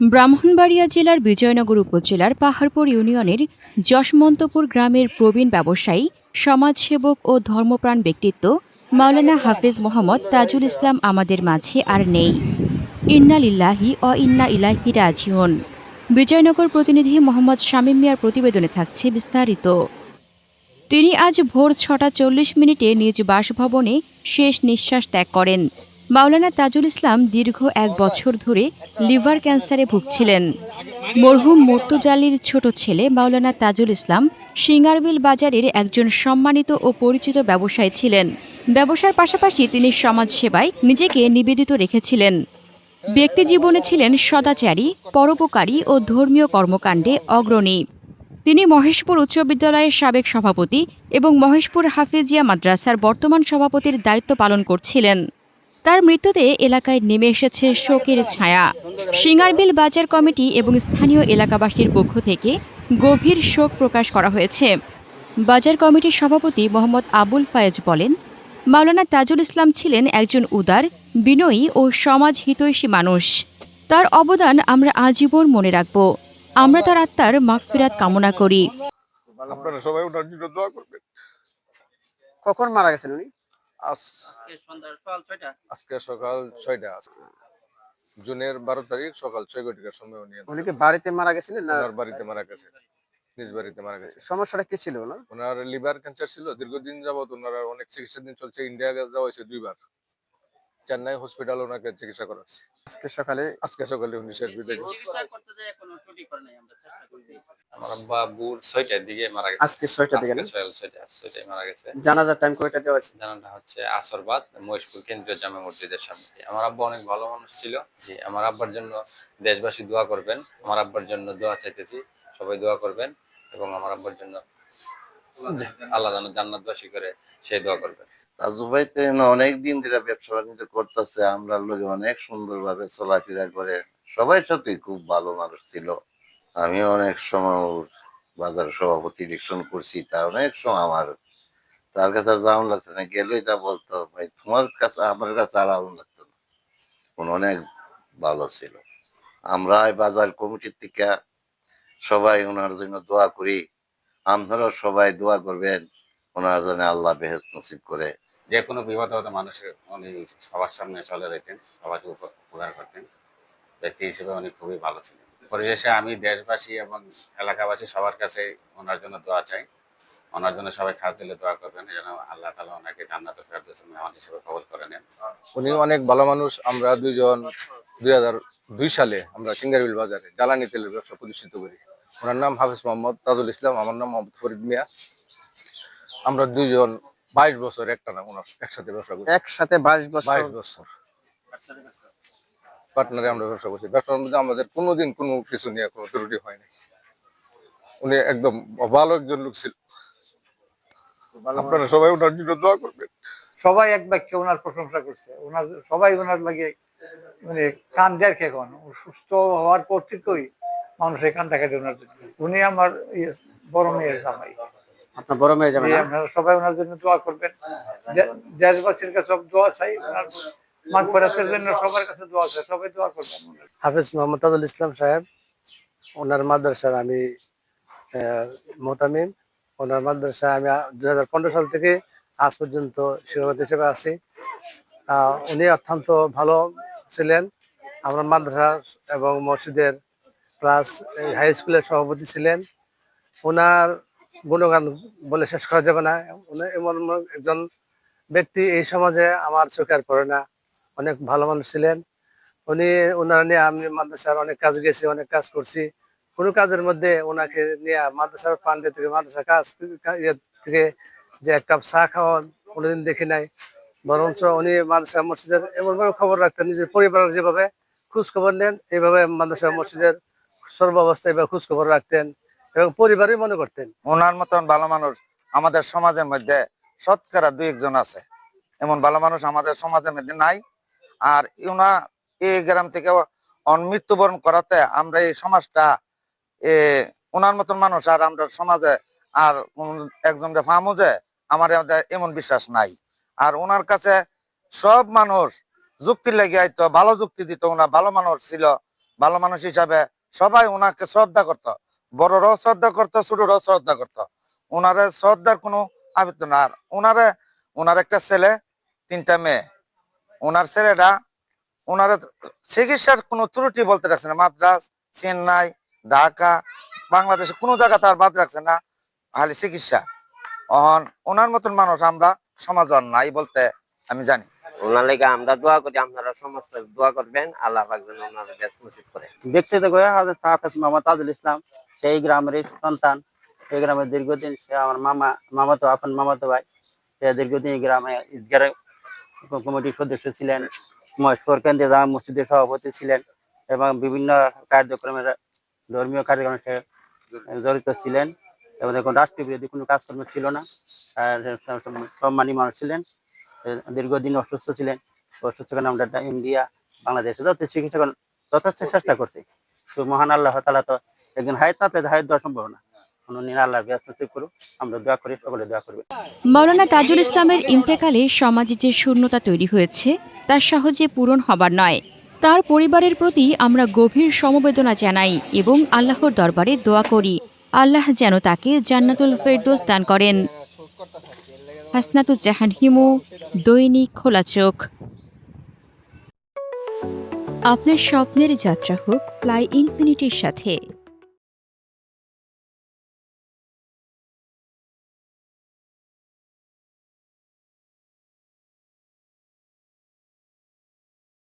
ব্রাহ্মণবাড়িয়া জেলার বিজয়নগর উপজেলার পাহাড়পুর ইউনিয়নের যশমন্তপুর গ্রামের প্রবীণ ব্যবসায়ী, সমাজসেবক ও ধর্মপ্রাণ ব্যক্তিত্ব মাওলানা হাফেজ মোহাম্মদ তাজুল ইসলাম আমাদের মাঝে আর নেই। ইন্না লিল্লাহি অ ইন্না ইলাহি রাজিউন। বিজয়নগর প্রতিনিধি মোহাম্মদ শামীম মিয়ার প্রতিবেদনে থাকছে বিস্তারিত। তিনি আজ ভোর ছটা চল্লিশ মিনিটে নিজ বাসভবনে শেষ নিঃশ্বাস ত্যাগ করেন। মাওলানা তাজুল ইসলাম দীর্ঘ এক বছর ধরে লিভার ক্যান্সারে ভুগছিলেন। মরহুম মর্তুজালির ছোট ছেলে মাওলানা তাজুল ইসলাম সিঙ্গারবিল বাজারের একজন সম্মানিত ও পরিচিত ব্যবসায়ী ছিলেন। ব্যবসার পাশাপাশি তিনি সমাজসেবায় নিজেকে নিবেদিত রেখেছিলেন। ব্যক্তিজীবনে ছিলেন সদাচারী, পরোপকারী ও ধর্মীয় কর্মকাণ্ডে অগ্রণী। তিনি মহেশপুর উচ্চ বিদ্যালয়ের সাবেক সভাপতি এবং মহেশপুর হাফিজিয়া মাদ্রাসার বর্তমান সভাপতির দায়িত্ব পালন করছিলেন। তার মৃত্যুতে এলাকায় নেমে এসেছে শোকের ছায়া। সিঙ্গারবিল বাজার কমিটি এবং স্থানীয় এলাকাবাসীর পক্ষ থেকে গভীর শোক প্রকাশ করা হয়েছে। বাজার কমিটির সভাপতি মোহাম্মদ আবুল ফায়েজ বলেন মাওলানা তাজুল ইসলাম ছিলেন একজন উদার বিনয়ী ও সমাজ হিতৈষী মানুষ। তার অবদান আমরা আজীবন মনে রাখব। আমরা তার আত্মার মাগফিরাত কামনা করি। আপনারা সবাই ওনার জন্য দোয়া করবেন। কখন মারা গেছেন উনি? আজকে সকাল ছয়টা? জুনের বারো তারিখ সকাল ছয় ঘটিকার সময় উনি উনি কি বাড়িতে মারা গেছিলেন না? ওনার বাড়িতে মারা গেছে নিজ বাড়িতে মারা গেছে। সমস্যাটা কি ছিল না ওনার লিভার ক্যান্সার ছিল দীর্ঘদিন যাবত ওনার অনেক চিকিৎসা দিন চলছে ইন্ডিয়া যাওয়া হয়েছে দুইবার। চেন্নাই হসপিটাল ওনাকে চিকিৎসা করা আজকে সকালে আজকে সকালে উনি শেষ বিদায়। আমার আব্বা বুর ছয়টার দিকে মারা গেছে। আজকে দিকে ছয়টা ছয়টায় মারা গেছে। জানাজার টাইম কয়টা দেওয়া হয়েছে? জানাটা হচ্ছে আসরবাদ মহেশপুর কেন্দ্রীয় জামে মসজিদের সামনে। আমার আব্বা অনেক ভালো মানুষ ছিল। জি আমার আব্বার জন্য দেশবাসী দোয়া করবেন। আমার আব্বার জন্য দোয়া চাইতেছি। সবাই দোয়া করবেন এবং আমার আব্বার জন্য করে অনেক দিন ব্যবসা বাণিজ্য আমরা অনেক চলাফেরা করে। সবাই খুব ভালো মানুষ ছিল। আমি অনেক সময় বাজার সভাপতি ইলেকশন করছি, তা অনেক সময় আমার, তার কাছে যাওয়ান লাগছে না। গেলেই তা বলতো, ভাই, তোমার কাছে, আমার কাছে আর লাগতো না। উনি অনেক ভালো ছিল। আমরা বাজার কমিটির থেকে সবাই ওনার জন্য দোয়া করি। আপনারাও সবাই দোয়া করবেন, ওনার জন্য আল্লাহ বেহেস নসিব করে। যে কোনো বিপদ হতো মানুষের, উনি সবার সামনে চলে যেতেন, সবাইকে উপকার করতেন। ব্যক্তি হিসেবে উনি খুবই ভালো ছিলেন। পরিশেষে আমি দেশবাসী এবং এলাকাবাসী সবার কাছে ওনার জন্য দোয়া চাই। ওনার জন্য সবাই খাস দিলে দোয়া করবেন, যেন আল্লাহ তালা ওনাকে জান্নাত ফেরদৌস মেহমান হিসেবে কবল করে নেন। উনি অনেক ভালো মানুষ, আমরা হাজার দুই সালে আমরা সিঙ্গারবিল বাজারে, জ্বালানি তেলের ব্যবসা প্রতিষ্ঠিত করি। ওনার নাম হাফিজ মোহাম্মদ তাজুল ইসলাম আমার নাম মোহাম্মদ ফরিদ মিয়া। আমরা দুইজন বাইশ বছর একটা নাম ওনার একসাথে ব্যবসা করি একসাথে বাইশ বছর। বাইশ বছর। পার্টনারে আমরা ব্যবসা করছি। ব্যবসার মধ্যে আমাদের কোনোদিন কোনো কিছু নিয়ে কোনো ত্রুটি হয়নি উনি একদম ভালো একজন লোক ছিল। আপনারা সবাই ওনার জন্য দোয়া করবেন। সবাই এক বাক্যে ওনার প্রশংসা করছে। ওনার সবাই ওনার লাগে মানে কান দেয় এখন। সুস্থ হওয়ার পর থেকেই মানুষের দেয় ওনার জন্য উনি আমার ইয়ে বড় মেয়ের জামাই। আপনার বড় মেয়ে আপনারা সবাই ওনার জন্য দোয়া করবেন। দেশবাসীর কাছে সব দোয়া চাই ওনার মাগ জন্য সবার কাছে দোয়া চাই সবাই দোয়া করবেন। হাফেজ মোহাম্মদ তাজুল ইসলাম সাহেব ওনার মাদ্রাসার আমি আহ, মোতামিম। ওনার মাদ্রাসায় আমি দুই হাজার পনেরো সাল থেকে আজ পর্যন্ত শিক্ষক হিসেবে আছি। উনি অত্যন্ত ভালো ছিলেন। আমরা মাদ্রাসা এবং মসজিদের প্লাস হাই স্কুলের সভাপতি ছিলেন। ওনার গুণগান বলে শেষ করা যাবে না। এমন একজন ব্যক্তি এই সমাজে আমার চোখে আর পড়ে না। অনেক ভালো মানুষ ছিলেন। উনি ওনারা নিয়ে আমি মাদ্রাসার অনেক কাজ গেছি, অনেক কাজ করছি। কোনো কাজের মধ্যে ওনাকে নিয়ে মাদ্রাসার পান্ডে থেকে মাদ্রাসার কাজ থেকে যে এক কাপ চা খাওয়ান, কোনোদিন দেখি নাই। বরঞ্চ উনি মাদ্রাসা মসজিদের এমনভাবে খবর রাখতেন, নিজের পরিবারের যেভাবে খোঁজ খবর নেন, এইভাবে মাদ্রাসা মসজিদের সর্বাবস্থায় এভাবে খোঁজ খবর রাখতেন এবং পরিবারই মনে করতেন। ওনার মতন ভালো মানুষ আমাদের সমাজের মধ্যে শতকরা দুই একজন আছে। এমন ভালো মানুষ আমাদের সমাজের মধ্যে নাই। আর ওনা এই গ্রাম থেকে মৃত্যুবরণ করাতে আমরা এই সমাজটা ওনার মতন মানুষ আর আমরা সমাজে আর একজন ফার্মও যে আমার এমন বিশ্বাস নাই। আর ওনার কাছে সব মানুষ যুক্তি লেগে আইতো ভালো যুক্তি দিত। ওনা ভালো মানুষ ছিল, ভালো মানুষ হিসাবে সবাই ওনাকে শ্রদ্ধা করতো। বড়রাও শ্রদ্ধা করতো, ছোটরাও শ্রদ্ধা করতো। ওনারে শ্রদ্ধার কোনো আবেদন আর ওনারে ওনার একটা ছেলে, তিনটা মেয়ে। ওনার ছেলেরা ওনার চিকিৎসার কোনো ত্রুটি বলতে রাখছে না। মাদ্রাস, চেন্নাই, ঢাকা, বাংলাদেশে কোনো জায়গা তার বাদ রাখছে না, খালি চিকিৎসা। অহন ওনার মতন মানুষ আমরা সমাজ নাই বলতে আমি জানি। ওনার লেগে আমরা দোয়া করি, আপনারা সমস্ত দোয়া করবেন। আল্লাহ যেন ওনার দেশ নসিব করে ব্যক্তিগত করে হাজরত হাফেজ মোহাম্মদ তাজুল ইসলাম, সেই গ্রামেরই সন্তান। এই গ্রামের দীর্ঘদিন সে আমার মামা, মামাতো আপন মামাতো ভাই, সে দীর্ঘদিন গ্রামে ঈদগাহের কমিটির সদস্য ছিলেন মহেশপুর কেন্দ্রীয় জামা মসজিদের সভাপতি ছিলেন এবং বিভিন্ন কার্যক্রমের ধর্মীয় কার্যক্রমে সে জড়িত ছিলেন। এবং এখন রাষ্ট্রীয় বিরোধী কোনো কাজকর্ম ছিল না। সম্মানী মানুষ ছিলেন। দীর্ঘদিন অসুস্থ ছিলেন, অসুস্থ কারণে আমরা ইন্ডিয়া, বাংলাদেশে যত চিকিৎসা করেন যথেষ্ট চেষ্টা করছি। তো মহান আল্লাহ তালা তো একদিন হায়াত না হায়াত দেওয়া সম্ভব না। মাওলানা তাজুল ইসলামের ইন্তেকালে সমাজে যে শূন্যতা তৈরি হয়েছে, তা সহজে পূরণ হবার নয়। তার পরিবারের প্রতি আমরা গভীর সমবেদনা জানাই এবং আল্লাহর দরবারে দোয়া করি। আল্লাহ যেন তাকে জান্নাতুল ফেরদোস দান করেন। হাসনাতুজ্জাহান হিমু দৈনিক খোলা চোখ। আপনার স্বপ্নের যাত্রা হোক ফ্লাই ইনফিনিটির সাথে